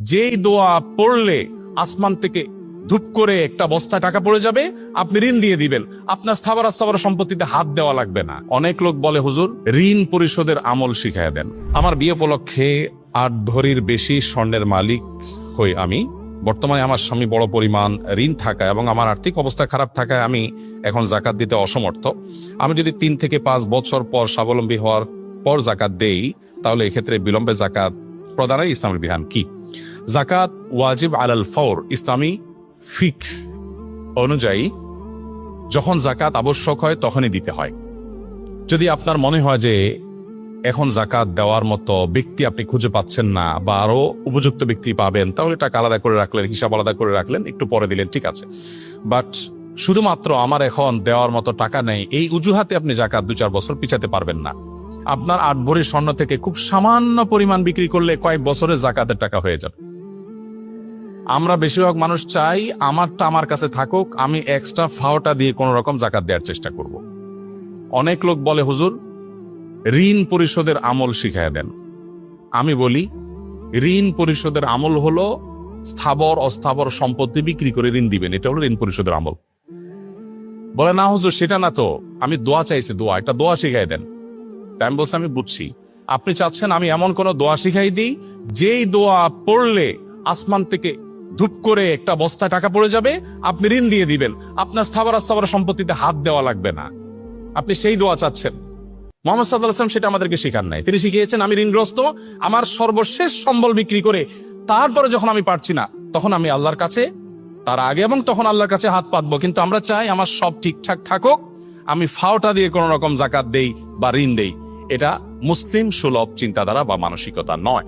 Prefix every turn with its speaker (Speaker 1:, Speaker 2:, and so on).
Speaker 1: যেই দোয়া পড়লে আসমান থেকে ধূপ করে একটা বস্তায় টাকা পড়ে যাবে, আপনি ঋণ দিয়ে দিবেন। আপনার স্থাবর স্থাবর সম্পত্তিতে হাত দেওয়া লাগবে না। অনেক লোক বলে, হুজুর, ঋণ পরিশোধের আমল শিখায় দেন। আমার বিয়ে উপলক্ষে আট ভরির বেশি স্বর্ণের মালিক হই আমি। বর্তমানে আমার স্বামী বড় পরিমাণ ঋণ থাকায় এবং আমার আর্থিক অবস্থা খারাপ থাকায় আমি এখন জাকাত দিতে অসমর্থ। আমি যদি তিন থেকে পাঁচ বছর পর স্বাবলম্বী হওয়ার পর জাকাত দেই, তাহলে এক্ষেত্রে বিলম্বে জাকাত প্রদানের ইসলামের বিধান কি? জাকাত ওয়াজিব আলাল ফৌর, ইসলামী ফিক অনুযায়ী যখন জাকাত আবশ্যক হয় তখনই দিতে হয়। যদি আপনার মনে হয় যে এখন জাকাত দেওয়ার মতো ব্যক্তি আপনি খুঁজে পাচ্ছেন না বা আরও উপযুক্ত ব্যক্তি পাবেন, তাহলে টাকা আলাদা করে রাখলেন, হিসাব আলাদা করে রাখলেন, একটু পরে দিলেন, ঠিক আছে। বাট শুধুমাত্র আমার এখন দেওয়ার মতো টাকা নেই, এই অজুহাতে আপনি জাকাত দু চার বছর পিছাতে পারবেন না। আপনার আট ভরি স্বর্ণ থেকে খুব সামান্য পরিমাণ বিক্রি করলে কয়েক বছরের জাকাতের টাকা হয়ে যাবে। আমরা বেশিরভাগ মানুষ চাই আমারটা আমার কাছে থাকুক, আমি এক্সট্রা ফাওটা দিয়ে কোন রকম জাকাত দেওয়ার চেষ্টা করব। অনেক লোক বলে, হুজুর, ঋণ পরিশোধের আমল শিখায় দেন। আমি বলি, ঋণ পরিশোধের আমল হলো স্থাবর, অস্থাবর সম্পত্তি বিক্রি করে ঋণ দিবেন। এটা হলো ঋণ পরিশোধের আমল। বলে, না হুজুর, সেটা না তো। আমি দোয়া চাইছি, দোয়া, একটা দোয়া শিখাই দেন। তাই আমি বলছি, আমি বুঝছি। আপনি চাচ্ছেন আমি এমন কোন দোয়া শিখাই দিই, যেই দোয়া পড়লে আসমান থেকে ধূপ করে একটা বস্তায় টাকা পড়ে যাবে, আপনি ঋণ দিয়ে দিবেন। আপনার স্থাবর স্থাবর সম্পত্তিতে হাত দেওয়া লাগবে না। আপনি সেই দোয়া চাচ্ছেন। মোহাম্মদ সাল্লাহ আসলাম সেটা আমাদেরকে শেখান নাই। তিনি শিখিয়েছেন, আমি ঋণগ্রস্ত, আমার সর্বশেষ সম্বল বিক্রি করে তারপরে যখন আমি পারছি না, তখন আমি আল্লাহর কাছে, তার আগে এবং তখন আল্লাহর কাছে হাত পাতবো। কিন্তু আমরা চাই আমার সব ঠিকঠাক থাকুক, আমি ফাওটা দিয়ে কোন রকম জাকাত দেই বা ঋণ দেই। এটা মুসলিম সুলভ চিন্তাধারা বা মানসিকতা নয়।